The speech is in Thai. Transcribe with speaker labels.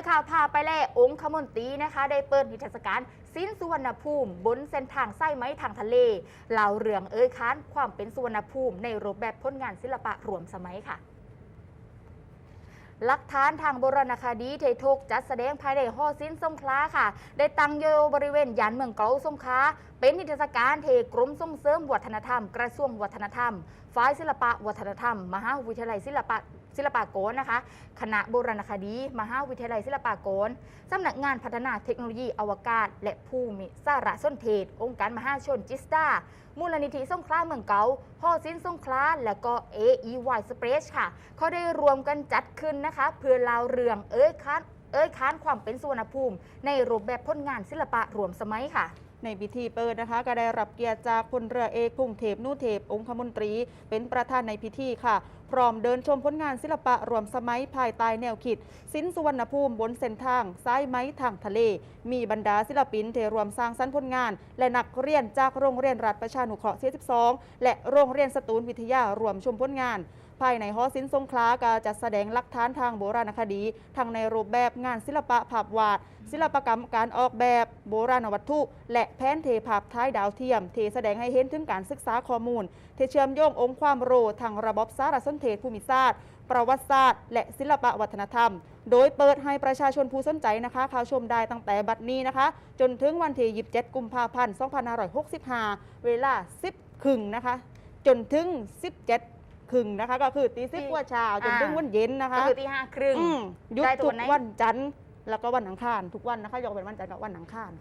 Speaker 1: ละค่ะพาไปแล่องคมนตรีนะคะ ได้เปิดนิทรรศการสิ้นสุวรรณภูมิ บนเส้นทางไส้ไม้ทางทะเลเหล่าเรื่องเอ้ยค้านความเป็นสุวรรณภูมิ ในรูปแบบผลงานศิลปะรวมสมัยค่ะ หลักฐานทางโบราณคดีเททกจัดแสดงภายในหอศิลป์สงขลาค่ะ ได้ตั้งอยู่บริเวณยานเมืองเก่าสงขลาเป็นนิทรรศการเทกรมส่งเสริมวัฒนธรรม กระทรวงวัฒนธรรมฝ่ายศิลปะวัฒนธรรม มหาวิทยาลัยศิลปะศิลปากรนะคะ คณะโบราณคดี มหาวิทยาลัยศิลปากรสำนักงานพัฒนาเทคโนโลยีอวกาศ และภูมิสารสนเทศ องค์การมหาชนจิสตามูลนิธิสงขลาเมืองเก่าพ่อสินสงขลาและก็ AEY Space ค่ะ เขาได้รวมกันจัดขึ้นนะคะเพื่อเล่าเรื่องเอ้ยค้านเอ้ยค้านความเป็นสุวรรณภูมิ ในรูปแบบผลงานศิลปะรวมสมัยค่ะ
Speaker 2: ในพิธีเปิดนะคะก็ได้รับเกียรติจากพลเรือเอกกรุงเทพนูเทพ องคมนตรี เป็นประธานในพิธีค่ะ พร้อมเดินชมผลงานศิลปะรวมสมัยภายใต้แนวคิด สินสุวรรณภูมิบนเส้นทางซ้ายไม้ทางทะเล มีบรรดาศิลปินเทรวมสร้างสรรค์ผลงาน และนักเรียนจากโรงเรียนรัฐประชานุเคราะห์ 42 และโรงเรียนสตูลวิทยารวมชมผลงาน ภายในหอศิลป์สงขลาก็จะแสดงหลักฐานทางโบราณคดีทั้งในรูปแบบงานศิลปะภาพวาด ศิลปกรรมการออกแบบโบราณวัตถุ และแผนเทภาพท้ายดาวเทียมเทแสดงให้เห็นถึงการศึกษาข้อมูลเทเชื่อมโยงองค์ความรู้ทางระบบสารสนเทศภูมิศาสตร์ประวัติศาสตร์และศิลปวัฒนธรรม โดยเปิดให้ประชาชนผู้สนใจนะคะเข้าชมได้ตั้งแต่บัดนี้นะคะ จนถึงวันที่27 กุมภาพันธ์ 2565 เวลา 10ครึ่งนะคะ จนถึง 17 ครึ่งนะคะ ก็คือตีสิบกว่าเช้าจนถึงวันเย็นนะคะ
Speaker 1: ก็คือที่ห้าครึ่ง
Speaker 2: อืมหยุด
Speaker 1: ได้ทุ
Speaker 2: ทุ
Speaker 1: ก
Speaker 2: ก
Speaker 1: วันไหน
Speaker 2: วันจันทร์แล้วก็วันอังคารทุกวันนะคะยกเว้นวันจันทร์กับวันอังคารค่ะ